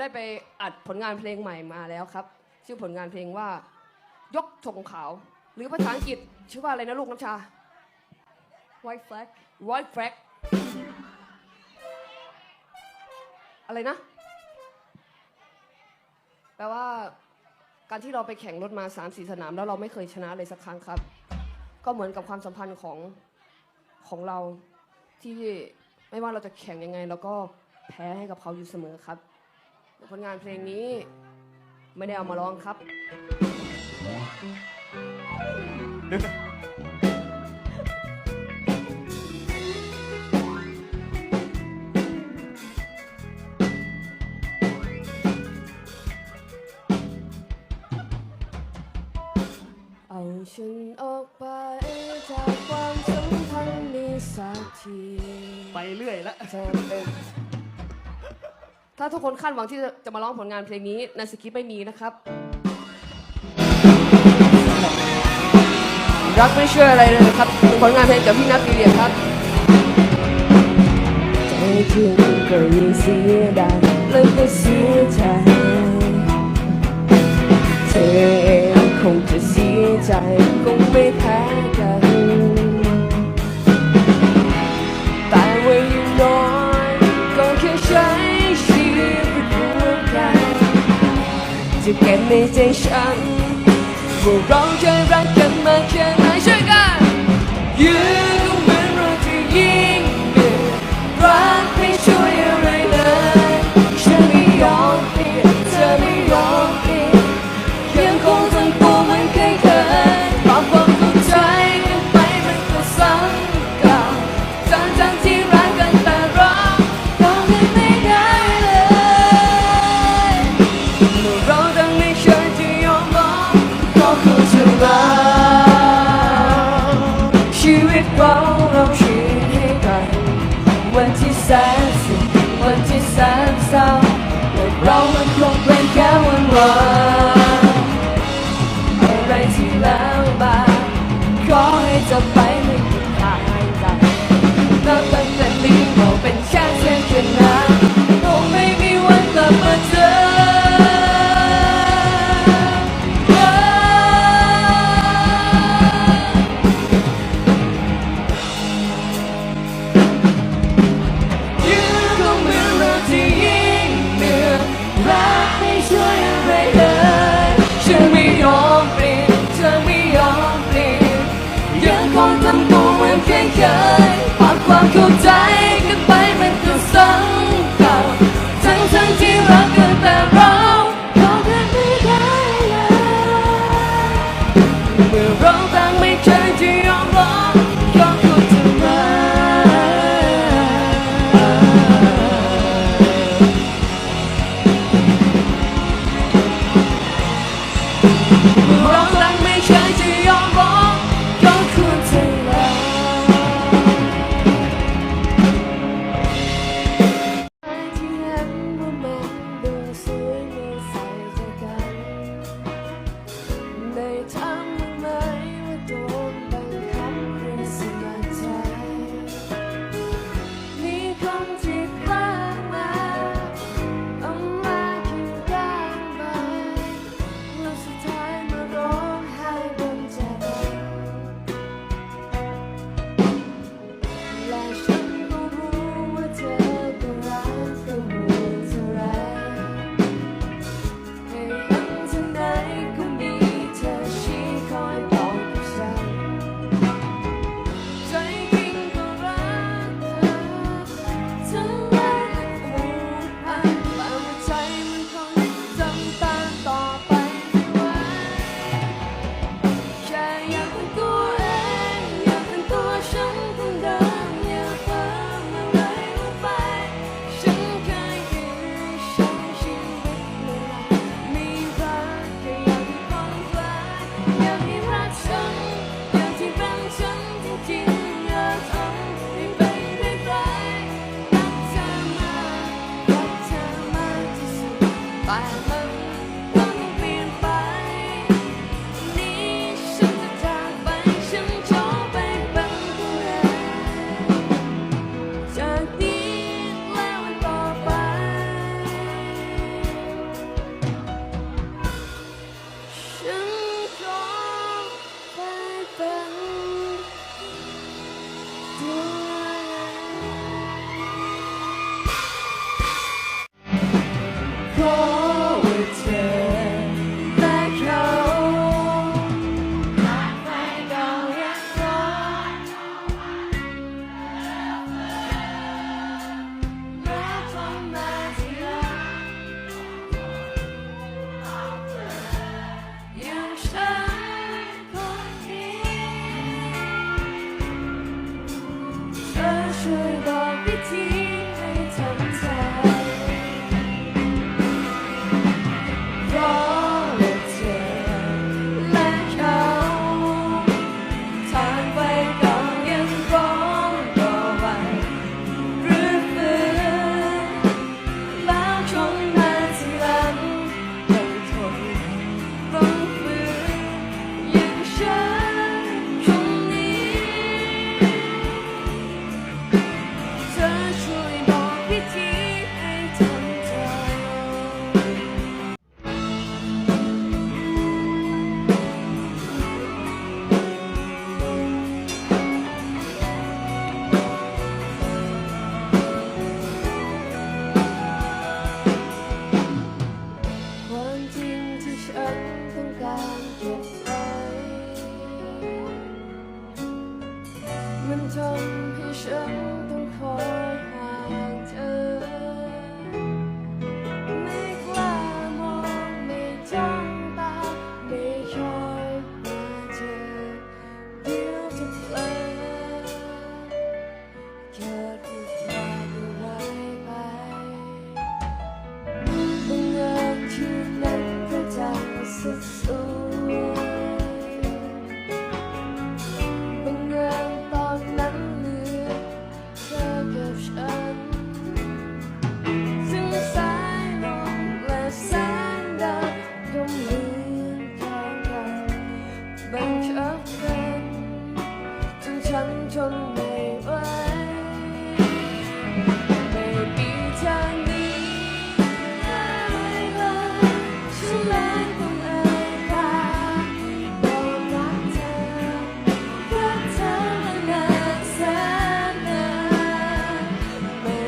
ได้ไปอัดผลงานเพลงใหม่มาแล้วครับ ชื่อผลงานเพลงว่ายกธงขาว หรือภาษาอังกฤษชื่อว่าอะไรนะลูกน้ำชา white flag White Flag อะไรนะ แปลว่าการที่เราไปแข่งรถมา3ามสี่สนาม แล้วเราไม่เคยชนะเลยสักครั้งครับ ก็เหมือนกับความสัมพันธ์ของของเราที่ไม่ว่าเราจะแข่งยังไง เราก็แพ้ให้กับเขาอยู่เสมอครับ ผลงานเพลงนี้ ไม่ได้เอามาร้องครับ เอาฉันออกไปจากความสัมพันธ์นี้สักที ไปเรื่อยละ เธอเป็น ถ้าทุกคนคาดหวังที่จะจะมาร้องผลงานเพลงนี้ในสคริปต์ไม่มีนะครับ รักไม่เชื่ออะไรเลยครับเป็นผลงานเพลงจากพี่นัทวีเรียครับใจจริงก็ยังเสียดายเลยก็เสียใจเธอเองคงจะเสียใจคงไม่แพ้กัน จะเก็บในใจฉันพวกเราเคยรักกันมาแค่ไหนช่วยกันยืนก็เหมือนรักที่ยิ่งเดือดรักไม่ช่วยอะไรเลยฉันไม่ยอมเปลี่ยนเธอไม่ยอม แ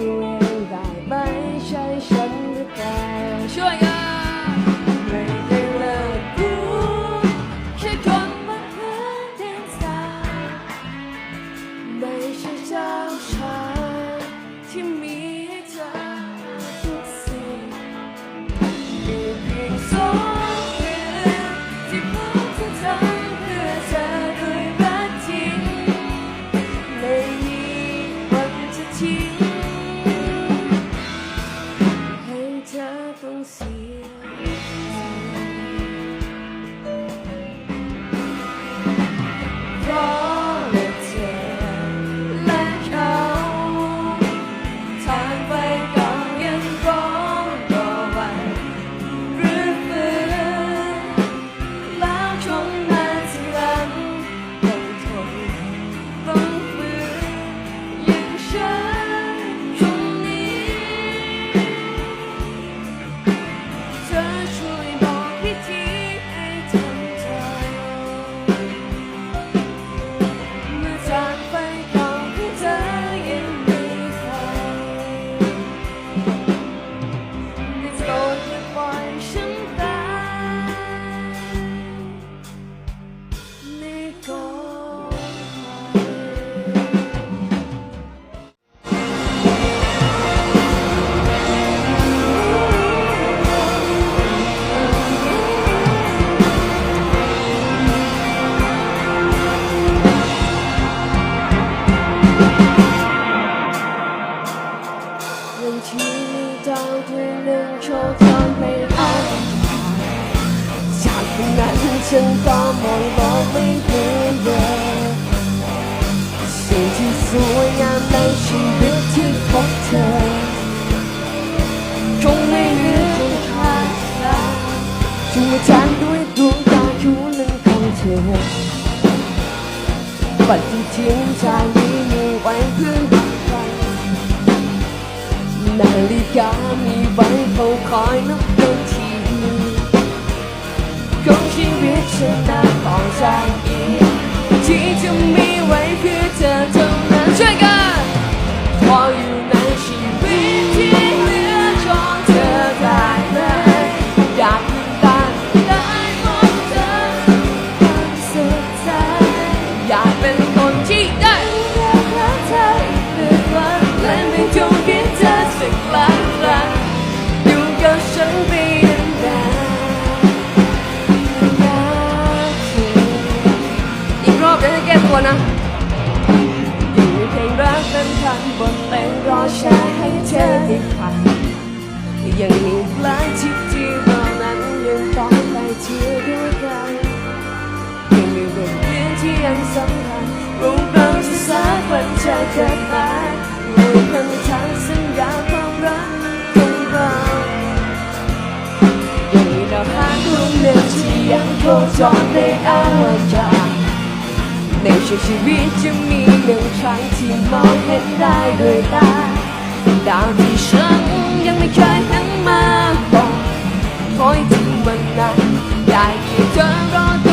do. บัดทิ้งชายนี้มีไว้เพื่อนนาฬิกามีไว้เฝ้าคอยนับนาทีของชีวิตชนะต่อจากอีกที่จะมีไว้เพื่อเธอเท่า เพลงรักนั้นพันบนเพลงรอแชร์ให้เธอได้ฟังยังมีหลายทิศที่เรานั้นยังต้องไปเที่ยวด้วยกันยังมีบทเรียนที่ยังสำคัญรู้เราจะสักวันจะเกิดมารู้พันทางสัญญาความรักของเรายังมีดาวหางดวงหนึ่งที่ยังโคจรในอวกาศ ในชีวิตจะมีหนึ่งครั้งที่มองเห็นได้ด้วยตาดาวที่ฉันยังไม่เคยเห็นมาบอกคอยถึงวันนั้นได้แค่เจอรอ